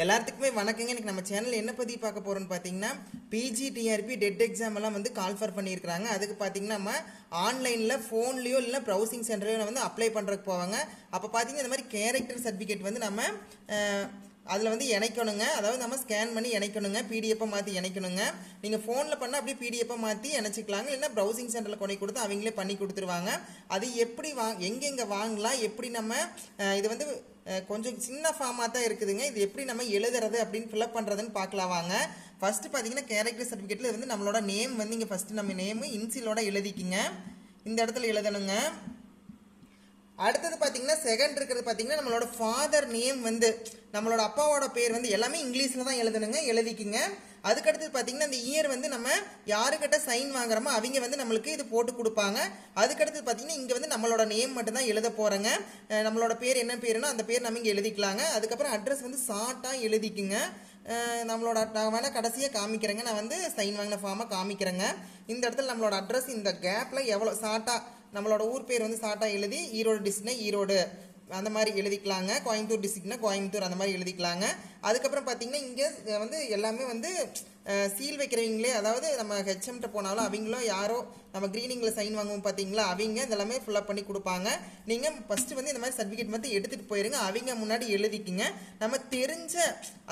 எல்லாத்துக்குமே வணக்கங்க. எனக்கு நம்ம சேனல் என்ன பற்றி பார்க்க போகிறோம்னு பார்த்தீங்கன்னா பிஜி டிஆர்பி டெட் எக்ஸாம் எல்லாம் வந்து கால்ஃபர் பண்ணியிருக்கிறாங்க. அதுக்கு பார்த்தீங்கன்னா நம்ம ஆன்லைனில் ஃபோன்லேயோ இல்லை ப்ரௌசிங் சென்டர்லையோ வந்து அப்ளை பண்ணுறதுக்கு போவாங்க. அப்போ பார்த்தீங்கன்னா இந்த மாதிரி கேரக்டர் சர்டிஃபிகேட் வந்து நம்ம அதில் வந்து இணைக்கணுங்க. அதாவது நம்ம ஸ்கேன் பண்ணி இணைக்கணுங்க. பிடிஎஃப்பை மாற்றி இணைக்கணுங்க. நீங்கள் ஃபோனில் பண்ணால் அப்படியே பிடிஎஃப்பை மாற்றி இணைச்சிக்கலாங்க. இல்லைன்னா ப்ரௌசிங் சென்டரில் கொண்டு கொடுத்து அவங்களே பண்ணி கொடுத்துருவாங்க. அது எப்படி வா எங்கெங்கே வாங்கலாம்? எப்படி நம்ம இதை இது வந்து கொஞ்சம் சின்ன ஃபார்மாக தான் இருக்குதுங்க. இது எப்படி நம்ம எழுதுறது அப்படின்னு ஃபில்அப் பண்ணுறதுன்னு பார்க்கலாம் வாங்க. ஃபஸ்ட்டு பார்த்தீங்கன்னா கேரக்டர் சர்டிஃபிகேட்டில் வந்து நம்மளோட நேம் வந்து இங்கே ஃபஸ்ட்டு நம்ம நேமு இன்சிலோட எழுதிக்கிங்க. இந்த இடத்துல எழுதணுங்க. அடுத்தது பார்த்தீங்கன்னா செகண்ட் இருக்கிறது பார்த்தீங்கன்னா நம்மளோட ஃபாதர் நேம் வந்து நம்மளோட அப்பாவோட பேர் வந்து எல்லாமே இங்கிலீஷில் தான் எழுதணுங்க எழுதிக்குங்க. அதுக்கடுத்தது பார்த்தீங்கன்னா இந்த இயர் வந்து நம்ம யாருக்கிட்ட சைன் வாங்குறோமோ அவங்க வந்து நம்மளுக்கு இது போட்டு கொடுப்பாங்க. அதுக்கடுத்தது பார்த்தீங்கன்னா இங்கே வந்து நம்மளோட நேம் மட்டும்தான் எழுத போகிறோங்க நம்மளோட பேர் என்ன பேருனோ அந்த பேர் நம்ம இங்கே எழுதிக்கலாங்க. அதுக்கப்புறம் அட்ரஸ் வந்து ஷார்ட்டாக எழுதிக்குங்க. நம்மளோட நான் வேணால் கடைசியாக காமிக்கிறேங்க. நான் வந்து சைன் வாங்கின ஃபார்மை காமிக்கிறேங்க. இந்த இடத்துல நம்மளோட அட்ரஸ் இந்த கேப்பில் எவ்வளோ ஷார்ட்டாக நம்மளோட ஊர் பேர் வந்து ஷார்ட்டாக எழுதி ஈரோடு டிஸ்ட்னா ஈரோடு. அந்த மாதிரி எழுதிக்கலாங்க. கோயம்புத்தூர் டிஸ்ட்ரிக்ட்னா கோயம்புத்தூர் அந்த மாதிரி எழுதிக்கலாங்க. அதுக்கப்புறம் பார்த்தீங்கன்னா இங்கே வந்து எல்லாமே வந்து சீல் வைக்கிறவங்களே அதாவது நம்ம ஹெச்எம்கிட்ட போனாலும் அவங்களும் யாரோ நம்ம க்ரீனிங்கில் சைன் வாங்குவோம் பார்த்தீங்களா அவங்க இதெல்லாமே ஃபுல்லப் பண்ணி கொடுப்பாங்க. நீங்கள் ஃபஸ்ட்டு வந்து இந்த மாதிரி சர்டிஃபிகேட் மட்டும் எடுத்துகிட்டு போயிருங்க அவங்க முன்னாடி எழுதிக்கிங்க. நம்ம தெரிஞ்ச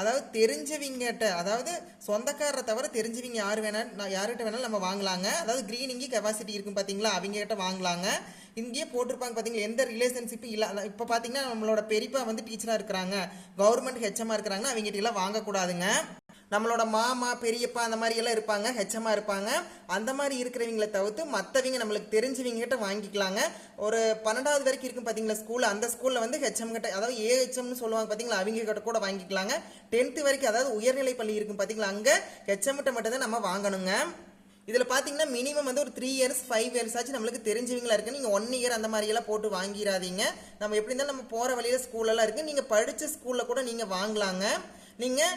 அதாவது தெரிஞ்சவங்ககிட்ட அதாவது சொந்தக்காரரை தவிர தெரிஞ்சவங்க யார் வேணாலும் நான் யார்கிட்ட வேணாலும் நம்ம வாங்கலாங்க. அதாவது க்ரீனிங்கு கெப்பாசிட்டி இருக்கும் பார்த்தீங்களா அவங்ககிட்ட வாங்கலாங்க. இங்கேயே போட்டிருப்பாங்க பார்த்தீங்களா எந்த ரிலேஷன்ஷிப்பும் இல்லை இப்போ பார்த்தீங்கன்னா நம்மளோட பெரியப்பா வந்து டீச்சராக இருக்கிறாங்க. கவர்மெண்ட் ஹெச்எம்மாக இருக்கிறாங்கன்னா அவங்ககிட்ட எல்லாம் வாங்கக்கூடாதுங்க. நம்மளோட மாமா பெரியப்பா அந்த மாதிரி எல்லாம் இருப்பாங்க ஹெச்எம்மாக இருப்பாங்க. அந்த மாதிரி இருக்கிறவங்கள தவிர்த்து மற்றவங்க நம்மளுக்கு தெரிஞ்சவங்க கிட்ட வாங்கிக்கலாங்க. ஒரு பன்னெண்டாவது வரைக்கும் இருக்கும் பார்த்தீங்களா ஸ்கூல் அந்த ஸ்கூலில் வந்து ஹெச்எம் கிட்ட அதாவது ஏஹெச்எம்னு சொல்லுவாங்க பார்த்தீங்களா அவங்க கிட்ட கூட வாங்கிக்கலாங்க. டென்த்து வரைக்கும் அதாவது உயர்நிலை பள்ளி இருக்கும் பார்த்தீங்களா அங்கே ஹெச்எம் கிட்ட மட்டும் தான் நம்ம வாங்கணுங்க. இதில் பார்த்தீங்கன்னா மினிமம் வந்து ஒரு த்ரீ இயர்ஸ் ஃபைவ் இயர்ஸ் ஆச்சு நம்மளுக்கு தெரிஞ்சவங்களா இருக்குது நீங்கள் ஒன் இயர் அந்த மாதிரியெல்லாம் போட்டு வாங்கிடாதீங்க நம்ம எப்படி இருந்தாலும் நம்ம போகிற வழியில் ஸ்கூலெல்லாம் இருக்குது நீங்கள் படித்த ஸ்கூலில் கூட நீங்கள் வாங்கலாங்க. நீங்கள்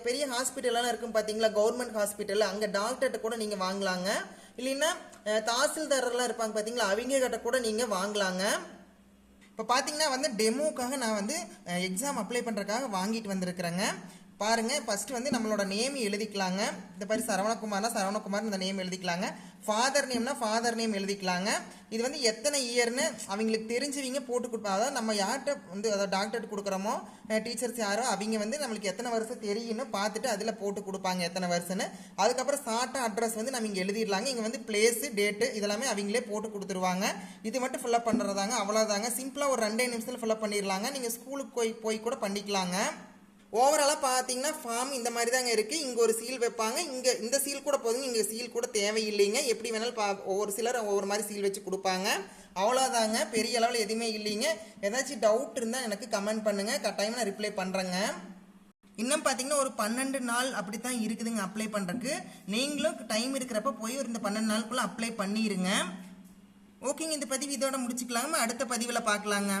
பெரிய ஹாஸ்பிட்டல்லாம் இருக்கும் பார்த்தீங்களா கவர்மெண்ட் ஹாஸ்பிட்டல் அங்கே டாக்டர்கிட்ட கூட நீங்கள் வாங்கலாங்க. இல்லைன்னா அஹ், தாசில்தாரெல்லாம் இருப்பாங்க பார்த்தீங்களா அவங்க கிட்ட கூட நீங்கள் வாங்கலாங்க. இப்போ பார்த்தீங்கன்னா வந்து டெமோக்காக நான் வந்து எக்ஸாம் அப்ளை பண்ணுறதுக்காக வாங்கிட்டு வந்திருக்கிறேங்க. பாருங்கள் ஃபஸ்ட்டு வந்து நம்மளோட நேம் எழுதிக்கலாங்க. இந்த மாதிரி சரவணகுமார்னா சரவணகுமார் இந்த நேம் எழுதிக்கலாங்க. ஃபாதர் நேம்னா ஃபாதர் நேம் எழுதிக்கலாங்க. இது வந்து எத்தனை இயர்னு அவங்களுக்கு தெரிஞ்சவங்க போட்டு கொடுப்பாங்க அதாவது நம்ம யார்கிட்ட வந்து அதாவது டாக்டர்கிட்ட கொடுக்குறோமோ டீச்சர்ஸ் யாரோ அவங்க வந்து நம்மளுக்கு எத்தனை வருஷம் தெரியும்னு பார்த்துட்டு அதில் போட்டு கொடுப்பாங்க எத்தனை வருஷம்னு. அதுக்கப்புறம் ஷார்ட்டாக அட்ரஸ் வந்து நம்ம இங்கே எழுதிடலாங்க. இங்கே வந்து பிளேஸு டேட்டு இதெல்லாமே அவங்களே போட்டு கொடுத்துருவாங்க. இது மட்டும் ஃபில்லப் பண்ணுறதாங்க அவ்வளோதாங்க சிம்பிளாக ஒரு ரெண்டே நிமிஷத்தில் ஃபில்லப் பண்ணிடலாங்க. நீங்கள் ஸ்கூலுக்கு போய் போய் கூட பண்ணிக்கலாங்க. ஓவராலாக பார்த்தீங்கன்னா ஃபார்ம் இந்த மாதிரி தாங்க இருக்குது இங்கே ஒரு சீல் வைப்பாங்க. இங்கே இந்த சீல் கூட போதுங்க இங்கே சீல் கூட தேவையில்லைங்க. எப்படி வேணாலும் பா ஒவ்வொரு சிலர் ஒவ்வொரு மாதிரி சீல் வச்சு கொடுப்பாங்க. அவ்வளோதாங்க பெரிய அளவில் எதுவுமே இல்லைங்க. ஏதாச்சும் டவுட் இருந்தால் எனக்கு கமெண்ட் பண்ணுங்கள் கட்டாயமாக நான் ரிப்ளை பண்ணுறேங்க இன்னும் பார்த்தீங்கன்னா ஒரு பன்னெண்டு நாள் அப்படி தான் இருக்குதுங்க அப்ளை பண்ணுறதுக்கு நீங்களும் டைம் இருக்கிறப்ப போய் ஒரு இந்த பன்னெண்டு நாளுக்குள்ளே அப்ளை பண்ணிடுங்க ஓகேங்க இந்த பதிவு இதோட முடிச்சுக்கலாமா அடுத்த பதிவில் பார்க்கலாங்க.